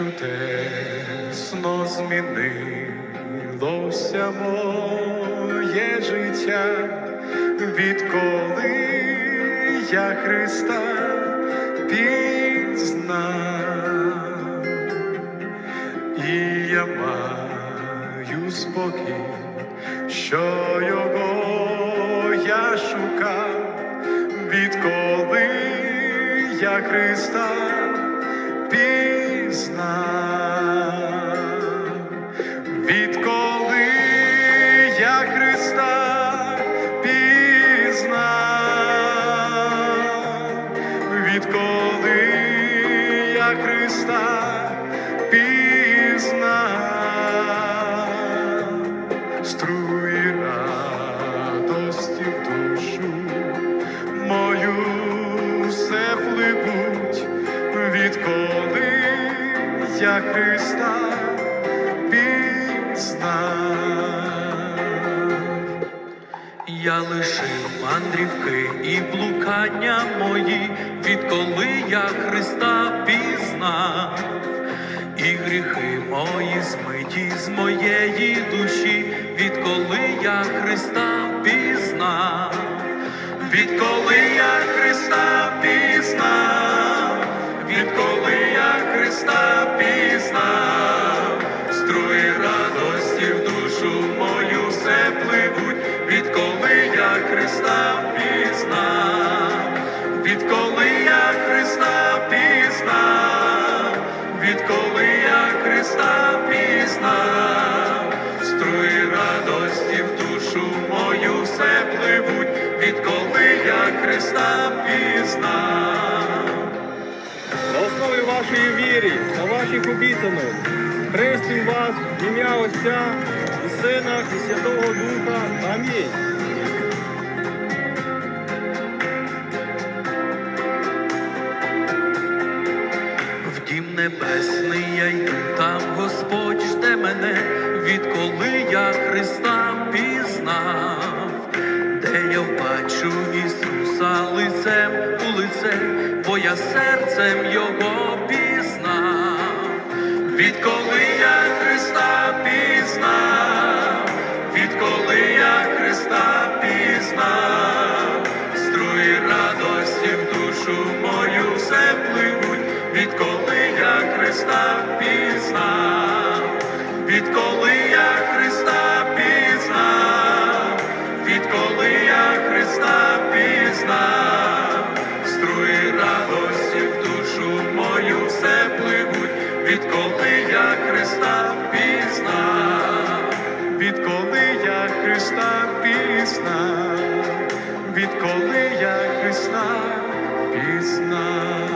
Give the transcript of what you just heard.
чудесно змінилося моє життя, відколи я Христа пізнав, і я маю спокій, що його я шукав, відколи я Христа Христа пізна. Струї радості в душу мою все пливуть, відколи я Христа Я лишив мандрівки і блукання мої, відколи я Христа пізнав, і гріхи мої змиті з моєї душі, відколи я Христа пізнав, Відколи я Христа пізнав, відколи Христа пізнав, відколи я Христа пізнав, відколи я Христа пізнав, струї радості в душу мою все пливуть, відколи я Христа пізнав. На основі вашої віри та ваших обіцянок хрестим вас ім'я Отця і Сина і Святого Духа. Амінь. Небесний я йду, там Господь жде мене, відколи я Христа пізнав, де я бачу Ісуса лицем у лице, бо я серцем Його пізнав. Відколи відколи я Христа пізнав, відколи я Христа пізнав, відколи я Христа пізнав, струї радості в душу мою все пливуть, відколи я Христа пізнав, відколи я Христа пізнав, відколи я Христа пізнав.